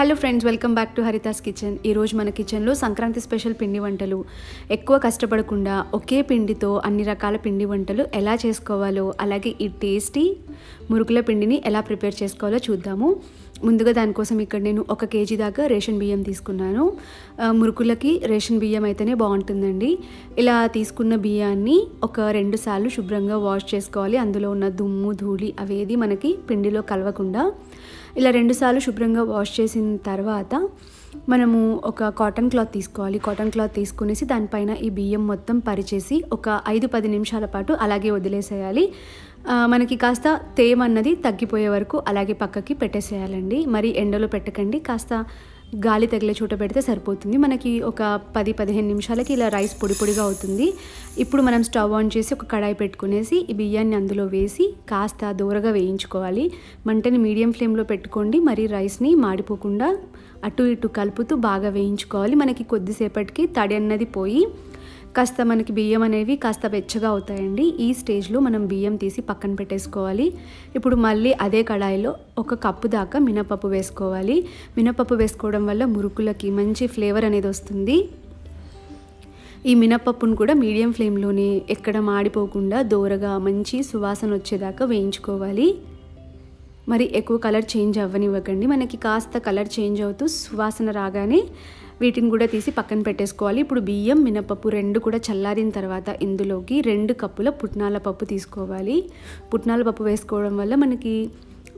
Hello friends welcome back to Haritha's kitchen ఈరోజు మన కిచెన్లో సంక్రాంతి స్పెషల్ పిండి వంటలు. ఎక్కువ కష్టపడకుండా ఒకే పిండితో అన్ని రకాల పిండి వంటలు ఎలా చేసుకోవాలో అలాగే ఈ టేస్టీ మురుకుల పిండిని ఎలా ప్రిపేర్ చేసుకోవాలో చూద్దాము. ముందుగా దానికోసం ఇక్కడ నేను ఒక కేజీ దాకా రేషన్ బియ్యం తీసుకున్నాను. మురుకులకి రేషన్ బియ్యం అయితేనే బాగుంటుందండి. ఇలా తీసుకున్న బియ్యాన్ని ఒక రెండు సార్లు శుభ్రంగా వాష్ చేసుకోవాలి. అందులో ఉన్న దుమ్ము ధూళి అవేది మనకి పిండిలో కలవకుండా. ఇలా రెండుసార్లు శుభ్రంగా వాష్ చేసిన తర్వాత మనము ఒక కాటన్ క్లాత్ తీసుకోవాలి. కాటన్ క్లాత్ తీసుకునేసి దానిపైన ఈ బియ్యం మొత్తం పరిచేసి ఒక ఐదు పది నిమిషాల పాటు అలాగే వదిలేసేయాలి. మనకి కాస్త తేమ అన్నది తగ్గిపోయే వరకు అలాగే పక్కకి పెట్టేసేయాలండి. మరి ఎండలో పెట్టకండి. కాస్త గాలి తగిలే చోట పెడితే సరిపోతుంది. మనకి ఒక పది పదిహేను నిమిషాలకి ఇలా రైస్ పొడి పొడిగా అవుతుంది. ఇప్పుడు మనం స్టవ్ ఆన్ చేసి ఒక కడాయి పెట్టుకునేసి ఈ బియ్యాన్ని అందులో వేసి కాస్త దూరగా వేయించుకోవాలి. మంటని మీడియం ఫ్లేమ్లో పెట్టుకోండి. మరి రైస్ని మాడిపోకుండా అటు ఇటు కలుపుతూ బాగా వేయించుకోవాలి. మనకి కొద్దిసేపటికి తడి అన్నది పోయి కాస్త మనకి బియ్యం అనేవి కాస్త వెచ్చగా అవుతాయండి. ఈ స్టేజ్లో మనం బియ్యం తీసి పక్కన పెట్టేసుకోవాలి. ఇప్పుడు మళ్ళీ అదే కడాయిలో ఒక కప్పు దాకా మినపప్పు వేసుకోవాలి. మినపప్పు వేసుకోవడం వల్ల మురుకులకి మంచి ఫ్లేవర్ అనేది వస్తుంది. ఈ మినపప్పును కూడా మీడియం ఫ్లేమ్లోనే ఎక్కడ మాడిపోకుండా దోరగా మంచి సువాసన వచ్చేదాకా వేయించుకోవాలి. మరి ఎక్కువ కలర్ చేంజ్ అవ్వనివ్వకండి. మనకి కాస్త కలర్ చేంజ్ అవుతూ సువాసన రాగానే వీటిని కూడా తీసి పక్కన పెట్టేసుకోవాలి. ఇప్పుడు బియ్యం మినపప్పు రెండు కూడా చల్లారిన తర్వాత ఇందులోకి రెండు కప్పుల పుట్నాల పప్పు తీసుకోవాలి. పుట్నాల పప్పు వేసుకోవడం వల్ల మనకి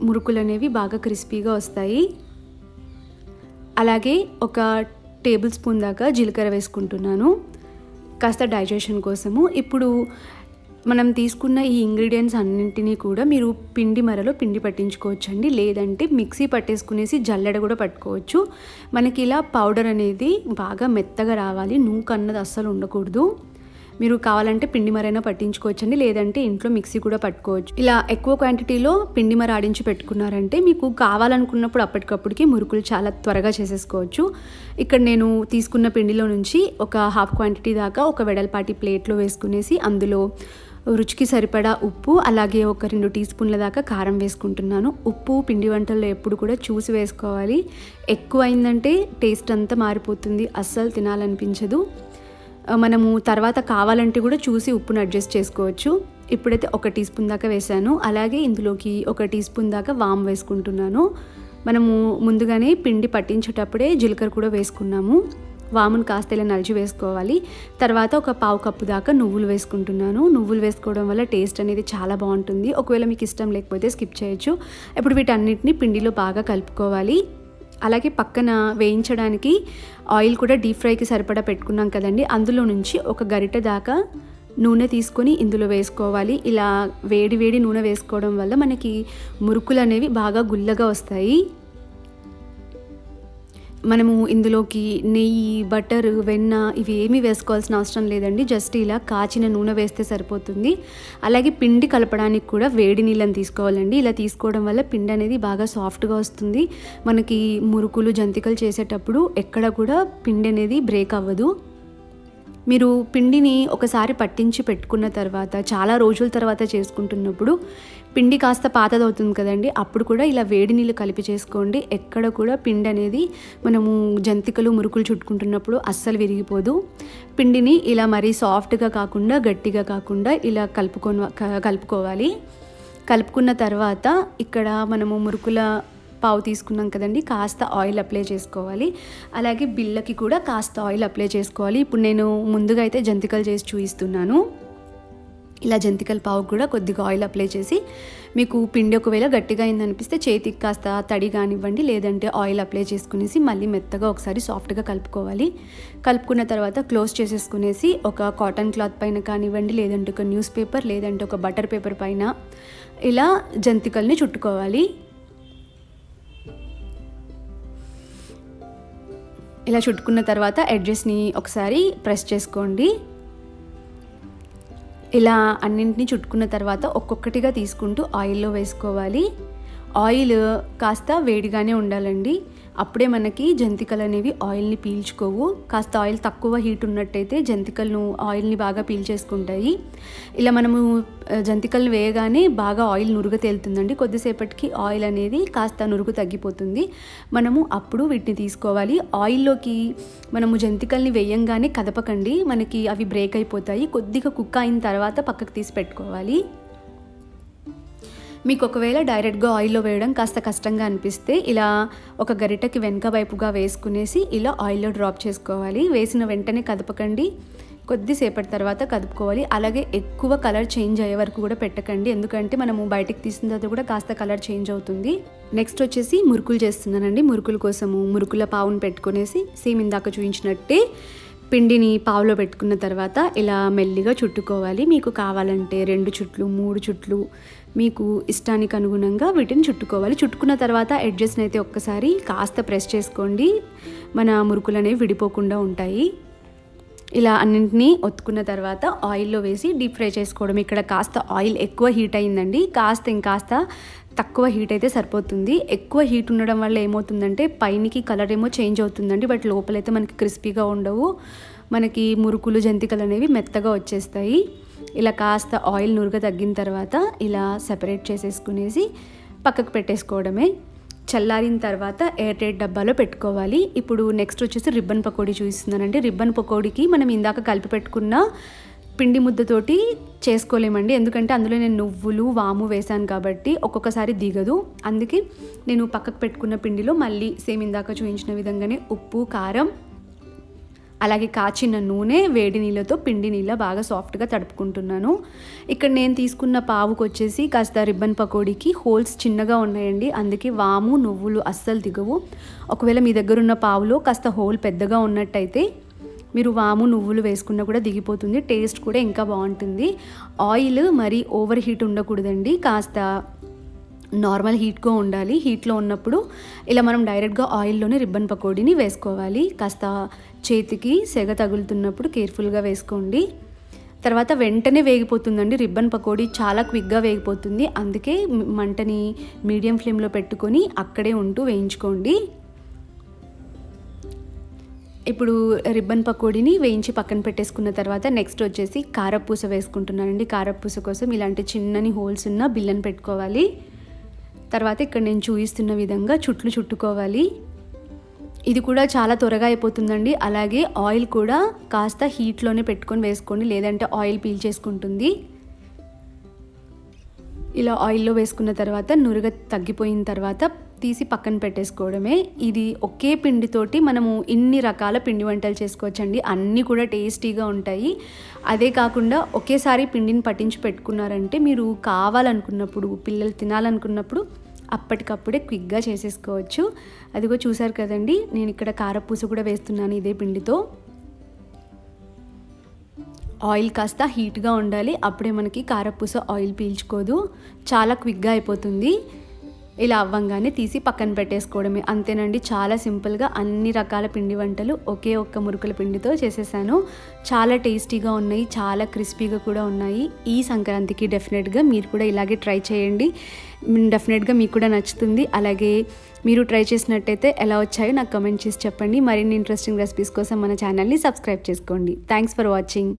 మురుకులు అనేవి బాగా క్రిస్పీగా వస్తాయి. అలాగే ఒక టేబుల్ స్పూన్ దాకా జీలకర్ర వేసుకుంటున్నాను. కాస్త డైజెషన్ కోసము. ఇప్పుడు మనం తీసుకున్న ఈ ఇంగ్రీడియంట్స్ అన్నింటినీ కూడా మీరు పిండి మరలో పిండి పట్టించుకోవచ్చండి. లేదంటే మిక్సీ పట్టేసుకునేసి జల్లెడ కూడా పట్టుకోవచ్చు. మనకి ఇలా పౌడర్ అనేది బాగా మెత్తగా రావాలి. నూక అన్నది అస్సలు ఉండకూడదు. మీరు కావాలంటే పిండి మరైనా పట్టించుకోవచ్చండి. లేదంటే ఇంట్లో మిక్సీ కూడా పట్టుకోవచ్చు. ఇలా ఎక్కువ క్వాంటిటీలో పిండి మర ఆడించి పెట్టుకున్నారంటే మీకు కావాలనుకున్నప్పుడు అప్పటికప్పుడుకి మురుకులు చాలా త్వరగా చేసేసుకోవచ్చు. ఇక్కడ నేను తీసుకున్న పిండిలో నుంచి ఒక హాఫ్ క్వాంటిటీ దాకా ఒక వెడల్పాటి ప్లేట్లో వేసుకునేసి అందులో రుచికి సరిపడా ఉప్పు అలాగే ఒక రెండు టీ స్పూన్ల దాకా కారం వేసుకుంటున్నాను. ఉప్పు పిండి వంటల్లో ఎప్పుడు కూడా చూసి వేసుకోవాలి. ఎక్కువ అయిందంటే టేస్ట్ అంతా మారిపోతుంది. అస్సలు తినాలనిపించదు. మనము తర్వాత కావాలంటే కూడా చూసి ఉప్పును అడ్జస్ట్ చేసుకోవచ్చు. ఇప్పుడైతే ఒక టీ స్పూన్ దాకా వేసాను అలాగే ఇందులోకి ఒక టీ స్పూన్ దాకా వామ్ వేసుకుంటున్నాను. మనము ముందుగానే పిండి పట్టించేటప్పుడే జీలకర్ర కూడా వేసుకున్నాము. వామును కాస్త ఇలా నలిచి వేసుకోవాలి. తర్వాత ఒక పావు కప్పు దాకా నువ్వులు వేసుకుంటున్నాను. నువ్వులు వేసుకోవడం వల్ల టేస్ట్ అనేది చాలా బాగుంటుంది. ఒకవేళ మీకు ఇష్టం లేకపోతే స్కిప్ చేయొచ్చు. ఇప్పుడు వీటన్నిటిని పిండిలో బాగా కలుపుకోవాలి. అలాగే పక్కన వేయించడానికి ఆయిల్ కూడా డీప్ ఫ్రైకి సరిపడా పెట్టుకున్నాం కదండి. అందులో నుంచి ఒక గరిట దాకా నూనె తీసుకొని ఇందులో వేసుకోవాలి. ఇలా వేడి వేడి నూనె వేసుకోవడం వల్ల మనకి మురుకులు అనేవి బాగా గుల్లగా వస్తాయి. మనము ఇందులోకి నెయ్యి బటర్ వెన్న ఇవి ఏమీ వేసుకోవాల్సిన అవసరం లేదండి. జస్ట్ ఇలా కాచిన నూనె వేస్తే సరిపోతుంది. అలాగే పిండి కలపడానికి కూడా వేడి నీళ్ళని తీసుకోవాలండి. ఇలా తీసుకోవడం వల్ల పిండి అనేది బాగా సాఫ్ట్గా వస్తుంది. మనకి మురుకులు జంతికలు చేసేటప్పుడు ఎక్కడ కూడా పిండి అనేది బ్రేక్ అవ్వదు. మీరు పిండిని ఒకసారి పట్టించి పెట్టుకున్న తర్వాత చాలా రోజుల తర్వాత చేసుకుంటున్నప్పుడు పిండి కాస్త పాతదవుతుంది కదండి. అప్పుడు కూడా ఇలా వేడి నీళ్ళు కలిపి చేసుకోండి. ఎక్కడ కూడా పిండి అనేది మనము జంతికలు మురుకులు చుట్టుకుంటున్నప్పుడు అస్సలు విరిగిపోదు. పిండిని ఇలా మరీ సాఫ్ట్గా కాకుండా గట్టిగా కాకుండా ఇలా కలుపుకొని కలుపుకోవాలి. కలుపుకున్న తర్వాత ఇక్కడ మనము మురుకుల పావు తీసుకున్నాం కదండి కాస్త ఆయిల్ అప్లై చేసుకోవాలి. అలాగే బిళ్ళకి కూడా కాస్త ఆయిల్ అప్లై చేసుకోవాలి. ఇప్పుడు నేను ముందుగా అయితే జంతికలు చేసి చూపిస్తున్నాను. ఇలా జంతికల పావు కూడా కొద్దిగా ఆయిల్ అప్లై చేసి మీకు పిండి ఒకవేళ గట్టిగా అయిందనిపిస్తే చేతికి కాస్త తడి కానివ్వండి లేదంటే ఆయిల్ అప్లై చేసుకునేసి మళ్ళీ మెత్తగా ఒకసారి సాఫ్ట్గా కలుపుకోవాలి. కలుపుకున్న తర్వాత క్లోజ్ చేసేసుకునేసి ఒక కాటన్ క్లాత్ పైన కానివ్వండి లేదంటే ఒక న్యూస్ పేపర్ లేదంటే ఒక బటర్ పేపర్ పైన ఇలా జంతికల్ని చుట్టుకోవాలి. ఇలా చుట్టుకున్న తర్వాత ఎడ్జెస్ని ఒకసారి ప్రెస్ చేసుకోండి. ఇలా అన్నింటినీ చుట్టుకున్న తర్వాత ఒక్కొక్కటిగా తీసుకుంటూ ఆయిల్లో వేసుకోవాలి. ఆయిల్ కాస్త వేడిగానే ఉండాలండి. అప్పుడే మనకి జంతికలు అనేవి ఆయిల్ని పీల్చుకోవు. కాస్త ఆయిల్ తక్కువ హీట్ ఉన్నట్టయితే జంతికలను ఆయిల్ని బాగా పీల్చేసుకుంటాయి. ఇలా మనము జంతికలు వేయగానే బాగా ఆయిల్ నురుగు తేలుతుందండి. కొద్దిసేపటికి ఆయిల్ అనేది కాస్త నురుగు తగ్గిపోతుంది. మనము అప్పుడు వీటిని తీసుకోవాలి. ఆయిల్లోకి మనము జంతికల్ని వేయంగానే కదపకండి. మనకి అవి బ్రేక్ అయిపోతాయి. కొద్దిగా కుక్ అయిన తర్వాత పక్కకు తీసి పెట్టుకోవాలి. మీకు ఒకవేళ డైరెక్ట్గా ఆయిల్లో వేయడం కాస్త కష్టంగా అనిపిస్తే ఇలా ఒక గరిటకి వెనక వైపుగా వేసుకునేసి ఇలా ఆయిల్లో డ్రాప్ చేసుకోవాలి. వేసిన వెంటనే కదపకండి. కొద్దిసేపటి తర్వాత కదుపుకోవాలి. అలాగే ఎక్కువ కలర్ చేంజ్ అయ్యే వరకు కూడా పెట్టకండి. ఎందుకంటే మనము బయటకు తీసిన తర్వాత కూడా కాస్త కలర్ చేంజ్ అవుతుంది. నెక్స్ట్ వచ్చేసి మురుకులు చేస్తున్నానండి. మురుకుల కోసము మురుకుల పావును పెట్టుకునేసి సేమ్ ఇందాక చూపించినట్టే పిండిని పావులో పెట్టుకున్న తర్వాత ఇలా మెల్లిగా చుట్టుకోవాలి. మీకు కావాలంటే రెండు చుట్లు మూడు చుట్లు మీకు ఇష్టానికి అనుగుణంగా వీటిని చుట్టుకోవాలి. చుట్టుకున్న తర్వాత ఎడ్జెస్ని అయితే ఒక్కసారి కాస్త ప్రెస్ చేసుకోండి. మన మురుకులు అనేవి విడిపోకుండా ఉంటాయి. ఇలా అన్నింటినీ ఒత్తుకున్న తర్వాత ఆయిల్లో వేసి డీప్ ఫ్రై చేసుకోవడం. ఇక్కడ కాస్త ఆయిల్ ఎక్కువ హీట్ అయిందండి. కాస్త ఇంకాస్త తక్కువ హీట్ అయితే సరిపోతుంది. ఎక్కువ హీట్ ఉండడం వల్ల ఏమవుతుందంటే పైనకి కలర్ ఏమో చేంజ్ అవుతుందండి. బట్ లోపలైతే మనకి క్రిస్పీగా ఉండవు. మనకి మురుకులు జంతికలు అనేవి మెత్తగా వచ్చేస్తాయి. ఇలా కాస్త ఆయిల్ నురుగ తగ్గిన తర్వాత ఇలా సెపరేట్ చేసేసుకునేసి పక్కకు పెట్టేసుకోవడమే. చల్లారిన తర్వాత ఎయిర్ టైట్ డబ్బాలో పెట్టుకోవాలి. ఇప్పుడు నెక్స్ట్ వచ్చేసి రిబ్బన్ పకోడీ చూపిస్తున్నానండి. రిబ్బన్ పకోడీకి మనం ఇందాక కలిపి పెట్టుకున్న పిండి ముద్దతోటి చేసుకోలేమండి. ఎందుకంటే అందులో నేను నువ్వులు వాము వేశాను కాబట్టి ఒక్కొక్కసారి దిగదు. అందుకే నేను పక్కకు పెట్టుకున్న పిండిలో మళ్ళీ సేమ్ ఇందాక చూపించిన విధంగానే ఉప్పు కారం అలాగే కాచిన నూనె వేడి నీళ్ళతో పిండి నీళ్ళ బాగా సాఫ్ట్గా తడుపుకుంటున్నాను. ఇక్కడ నేను తీసుకున్న పావుకు వచ్చేసి కాస్త రిబ్బన్ పకోడీకి హోల్స్ చిన్నగా ఉన్నాయండి. అందుకే వాము నువ్వులు అస్సలు దిగవు. ఒకవేళ మీ దగ్గర ఉన్న పావులో కాస్త హోల్ పెద్దగా ఉన్నట్టయితే మీరు వాము నువ్వులు వేసుకున్నా కూడా దిగిపోతుంది. టేస్ట్ కూడా ఇంకా బాగుంటుంది. ఆయిల్ మరి ఓవర్ హీట్ ఉండకూడదండి. కాస్త నార్మల్ హీట్గా ఉండాలి. హీట్లో ఉన్నప్పుడు ఇలా మనం డైరెక్ట్గా ఆయిల్లోనే రిబ్బన్ పకోడీని వేసుకోవాలి. కాస్త చేతికి సెగ తగులుతున్నప్పుడు కేర్ఫుల్గా వేసుకోండి. తర్వాత వెంటనే వేగిపోతుందండి. రిబ్బన్ పకోడీ చాలా క్విక్గా వేగిపోతుంది. అందుకే మంటని మీడియం ఫ్లేమ్లో పెట్టుకొని అక్కడే ఉంటూ వేయించుకోండి. ఇప్పుడు రిబ్బన్ పకోడీని వేయించి పక్కన పెట్టేసుకున్న తర్వాత నెక్స్ట్ వచ్చేసి కారపూస వేసుకుంటున్నానండి. కారపూస కోసం ఇలాంటి చిన్నని హోల్స్ ఉన్న బిల్లని పెట్టుకోవాలి. తర్వాత ఇక్కడ నేను చూపిస్తున్న విధంగా చుట్లు చుట్టుకోవాలి. ఇది కూడా చాలా త్వరగా అయిపోతుందండి. అలాగే ఆయిల్ కూడా కాస్త హీట్లోనే పెట్టుకొని వేసుకోండి. లేదంటే ఆయిల్ పీల్చేసుకుంటుంది ఇలా ఆయిల్లో వేసుకున్న తర్వాత నురుగ తగ్గిపోయిన తర్వాత తీసి పక్కన పెట్టేసుకోవడమే. ఇది ఒకే పిండితోటి మనము ఇన్ని రకాల పిండి వంటలు చేసుకోవచ్చండి. అన్నీ కూడా టేస్టీగా ఉంటాయి. అదే కాకుండా ఒకేసారి పిండిని పట్టించి పెట్టుకున్నారంటే మీరు కావాలనుకున్నప్పుడు పిల్లలు తినాలనుకున్నప్పుడు అప్పటికప్పుడే క్విక్గా చేసేసుకోవచ్చు. అదిగో చూసారు కదండి నేను ఇక్కడ కారపూస కూడా వేస్తున్నాను ఇదే పిండితో. ఆయిల్ కాస్త హీట్గా ఉండాలి అప్పుడే మనకి కారపూస ఆయిల్ పీల్చుకోదు. చాలా క్విక్గా అయిపోతుంది. ఇలా అవ్వంగానే తీసి పక్కన పెట్టేసుకోవడమే. అంతేనండి చాలా సింపుల్గా అన్ని రకాల పిండి వంటలు ఒకే ఒక్క మురుకుల పిండితో చేసేసాను. చాలా టేస్టీగా ఉన్నాయి చాలా క్రిస్పీగా కూడా ఉన్నాయి. ఈ సంక్రాంతికి డెఫినెట్గా మీరు కూడా ఇలాగే ట్రై చేయండి. డెఫినెట్గా మీకు కూడా నచ్చుతుంది. అలాగే మీరు ట్రై చేసినట్టయితే ఎలా వచ్చాయో నాకు కమెంట్ చేసి చెప్పండి. మరిన్ని ఇంట్రెస్టింగ్ రెసిపీస్ కోసం మన ఛానల్ని సబ్స్క్రైబ్ చేసుకోండి. Thanks for watching.